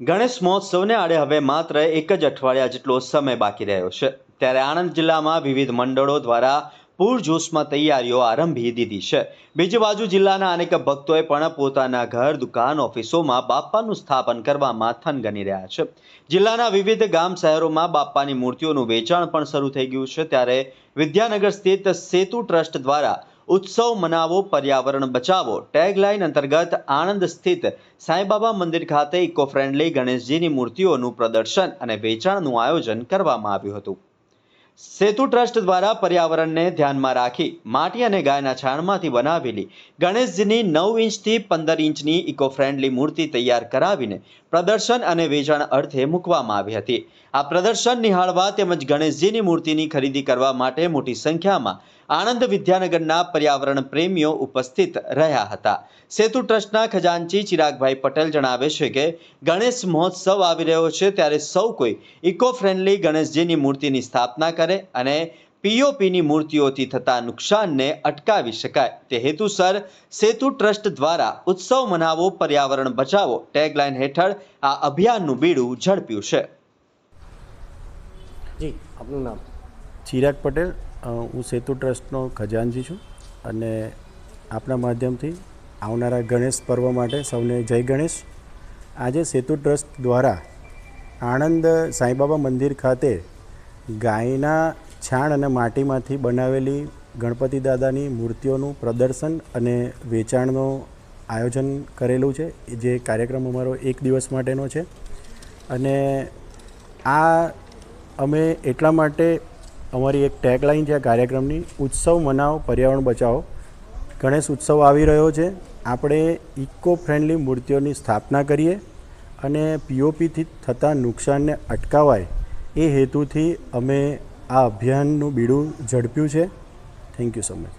ગણેશ મહોત્સવને આડે હવે માત્ર એક જ અઠવાડિયા જેટલો સમય બાકી રહ્યો છે. ત્યારે આણંદ જિલ્લામાં વિવિધ મંડળો દ્વારા પૂરજોશમાં તૈયારીઓ આરંભી દીધી છે. બીજી બાજુ જિલ્લાના અનેક ભક્તોએ પણ પોતાના ઘર, દુકાન, ઓફિસોમાં બાપ્પાનું સ્થાપન કરવામાં થનગની રહ્યા છે. જિલ્લાના વિવિધ ગામ શહેરોમાં બાપ્પાની મૂર્તિઓનું વેચાણ પણ શરૂ થઈ ગયું છે. ત્યારે વિદ્યાનગર સ્થિત સેતુ ટ્રસ્ટ દ્વારા ઉત્સવ મનાવો, પર્યાવરણ બચાવો. ટેગલાઇન અંતર્ગત આણંદ સ્થિત સાંઈબાબા મંદિર ખાતે ઇકો ફ્રેન્ડલી ગણેશજીની મૂર્તિઓનું પ્રદર્શન અને વેચાણનું આયોજન કરવામાં આવ્યું હતું. સેતુ ટ્રસ્ટ દ્વારા પર્યાવરણને ધ્યાનમાં રાખી માટી અને ગાયના છાણમાંથી બનાવેલી ગણેશજીની નવ ઇંચથી પંદર ઇંચની ઇકો ફ્રેન્ડલી મૂર્તિ તૈયાર કરાવીને પ્રદર્શન અને વેચાણ અર્થે મૂકવામાં આવી હતી. આ પ્રદર્શન નિહાળવા તેમજ ગણેશજીની મૂર્તિની ખરીદી કરવા માટે મોટી સંખ્યામાં આણંદ વિદ્યાનગરના પર્યાવરણ પ્રેમીઓ ઉપસ્થિત રહ્યા હતા. સેતુ ટ્રસ્ટના ખજાનચી ચિરાગભાઈ પટેલ જણાવે છે કે, ગણેશ મહોત્સવ આવી રહ્યો છે ત્યારે સૌ કોઈ ઇકો ફ્રેન્ડલી ગણેશજીની મૂર્તિની સ્થાપના કરે અને પીઓપીની મૂર્તિઓથી થતા નુકસાનને અટકાવી શકાય. તે હેતુસર સેતુ ટ્રસ્ટ દ્વારા ઉત્સવ મનાવો પર્યાવરણ બચાવો ટેગલાઇન હેઠળ આ અભિયાનનું બીડું ઝડપ્યું છે. જી આપનું નામ? ચિરાગ પટેલ. હું સેતુ ટ્રસ્ટનો ખજાનજી છું અને આપના માધ્યમથી આવનારા ગણેશ પર્વ માટે સૌને જય ગણેશ. આજે સેતુ ટ્રસ્ટ દ્વારા આણંદ સાંઈબાબા મંદિર ખાતે ગાયના છાણ અને માટીમાંથી બનાવેલી ગણપતિ દાદાની મૂર્તિઓનું પ્રદર્શન અને વેચાણનું આયોજન કરેલું છે, જે કાર્યક્રમ અમારો એક દિવસ માટેનો છે. અને આ અમે એટલા માટે અમારી એક ટેગલાઇન છે આ કાર્યક્રમની, ઉત્સવ મનાવો, પર્યાવરણ બચાવો. ગણેશ ઉત્સવ આવી રહ્યો છે. આપણે ઇકો ફ્રેન્ડલી મૂર્તિઓની સ્થાપના કરીએ અને પીઓપીથી થતા નુકસાનને અટકાવાય એ હેતુથી અમે આ અભિયાનનું બીડું ઝડપ્યું છે. Thank you so much